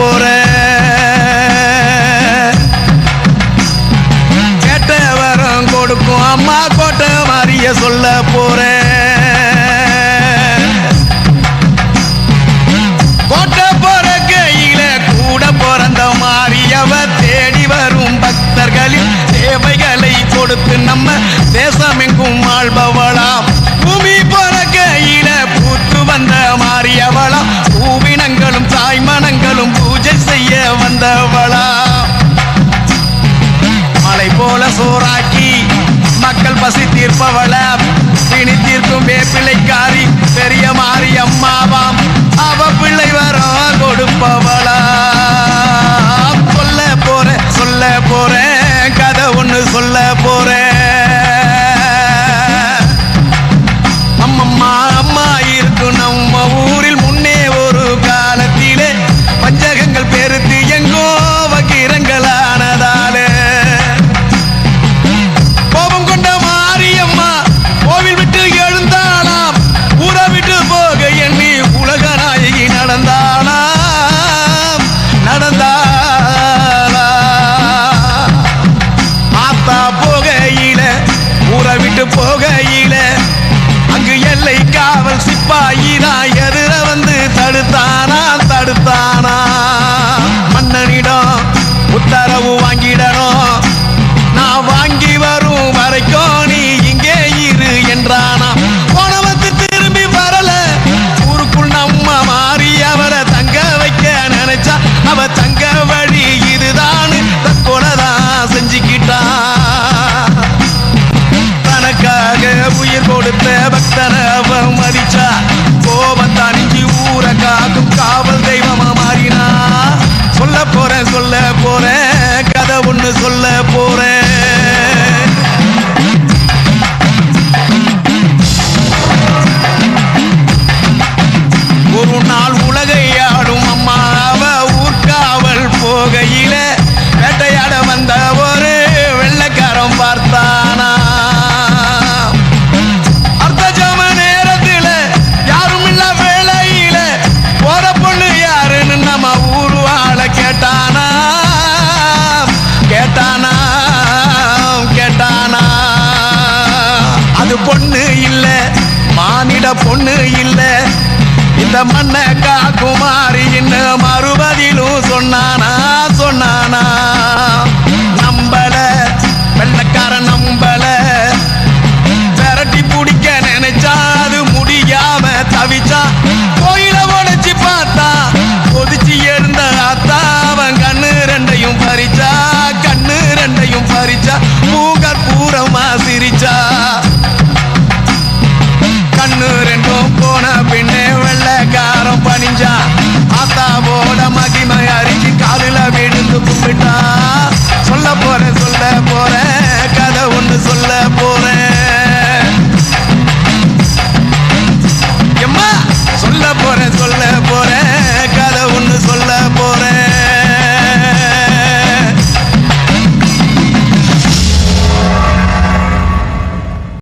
போற. கேட்ட வரம் கொடுக்கும் அம்மா கோட்டை மாறிய சொல்ல போற. கோட்டை போற கையில கூட பிறந்த மாறியவ தேடி வரும் பக்தர்களின் சேவைகளை கொடுத்து நம்ம தேசமெங்கும் ஆள்பவளாம் பூமி போற கையில பூத்து வந்த மாறியவளாம் பூவினங்களும் தாய்மனங்களும் பூஜை செய்ய வந்தவளா. மலை போல சோறாக்கி மக்கள் பசி தீர்ப்பவள பிணி தீர்க்கும் வேப்பிலைக்காரி பெரிய மாறி அம்மாவாம் அவ பிள்ளை வர கொடுப்பவளா. உயிர் கொடுத்த பக்தனை அவ மதிச்சா. கோபம் தணிஞ்சு ஊரை காக்கும். காவல் தெய்வமா மாறினா. சொல்ல போறேன் சொல்ல போறேன். கதை ஒண்ணு சொல்ல போறேன். ஒரு நாள் உலகை ஆடும் அம்மாவ ஊர்காவல் போகையில வேட்டையாட வந்த ஒரு வெள்ளக்காரம் பார்த்தா பொண்ணு இல்ல. இந்த மண்ணக்கா குமாரி இன்னும் மறுபதிலும் சொன்னானா சொன்னானா. நம்பல வெள்ளக்காரன் நம்பல. விரட்டி பிடிக்க நினைச்சா அது முடியாம தவிச்சா கோயில உடைச்சு பார்த்தா கொதிச்சு எழுந்த ஆத்தா அவன் கண்ணு ரெண்டையும் பறிச்சா கண்ணு ரெண்டையும் பறிச்சா மூக பூரமா சிரிச்சா. கண்ணு போன பின்னே வெள்ளக்காரம் பணிஞ்சா ஆத்தாவோட மகிமை அறிஞ்சு காலில் விட